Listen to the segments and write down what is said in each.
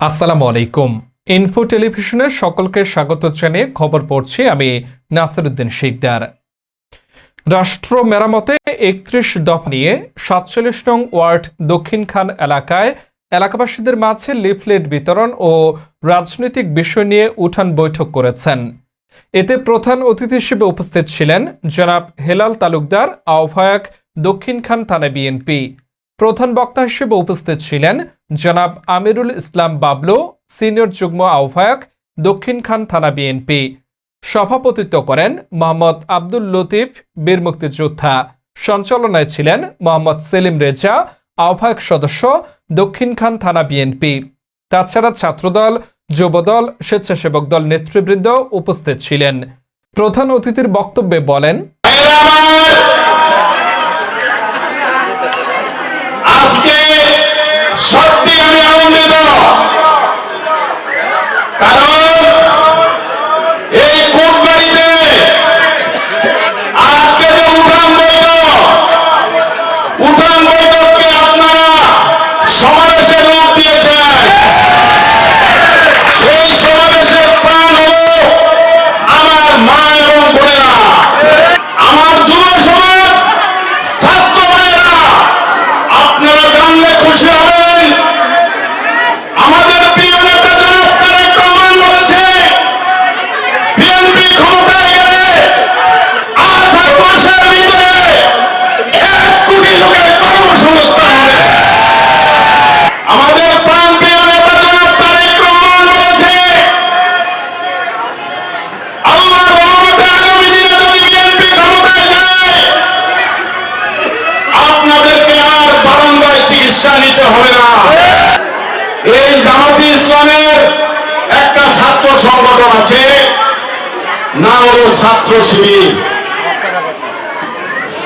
আসসালামু আলাইকুম। ইনফো টেলিভিশনের সকলকে স্বাগত জানিয়ে খবর পড়ছি আমি নাসিরুদ্দিন শিকদার। রাষ্ট্র মেরামতে একত্রিশ দফা নিয়ে সাতচল্লিশ নং ওয়ার্ড দক্ষিণ খান এলাকায় এলাকাবাসীদের মাঝে লিফলেট বিতরণ ও রাজনৈতিক বিষয় নিয়ে উঠান বৈঠক করেছেন। এতে প্রধান অতিথি হিসেবে উপস্থিত ছিলেন জনাব হেলাল তালুকদার, আহ্বায়ক দক্ষিণ খান থানা বিএনপি। প্রধান বক্তা হিসেবে উপস্থিত ছিলেন জনাব আমিরুল ইসলাম বাবলু, সিনিয়র যুগ্ম আহ্বায়ক, দক্ষিণ খান থানা বিএনপি সভাপতিত্ব করেন মোহাম্মদ আব্দুল লতিফ, বীর মুক্তিযোদ্ধা। সঞ্চালনায় ছিলেন মোহাম্মদ সেলিম রেজা, আহ্বায়ক সদস্য, দক্ষিণ খান থানা বিএনপি তাছাড়া ছাত্রদল, যুবদল, স্বেচ্ছাসেবক দল নেতৃবৃন্দ উপস্থিত ছিলেন। প্রধান অতিথির বক্তব্যে বলেন হবে না। এই জামাতি ইসলামের একটা ছাত্র সংগঠন আছে না হল ছাত্র শিবির।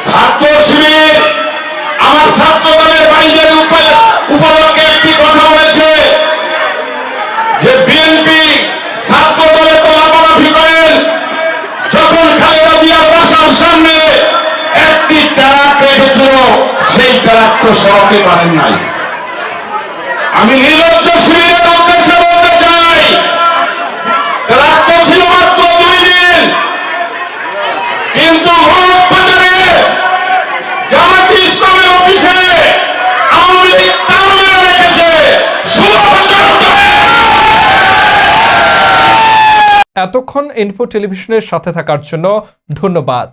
ছাত্র শিবির আমার ছাত্র দলের বাইরের উপলক্ষে একটি কথা বলেছে যে বিএনপি ছাত্র দলে তোলামাফি করেন যখন খালেদা জিয়ার বাসার সামনে একটি ট্রাক রেখেছিল, সেই ট্রাক তো সরাতে পারেন নাই। আমি নির্লজ্জ শিবিরের উদ্দেশ্যে বলতে চাই। ট্রাক ছিল মাত্র দুই দিন। কিন্তু এতক্ষণ ইনফো টেলিভিশনের সাথে থাকার জন্য ধন্যবাদ।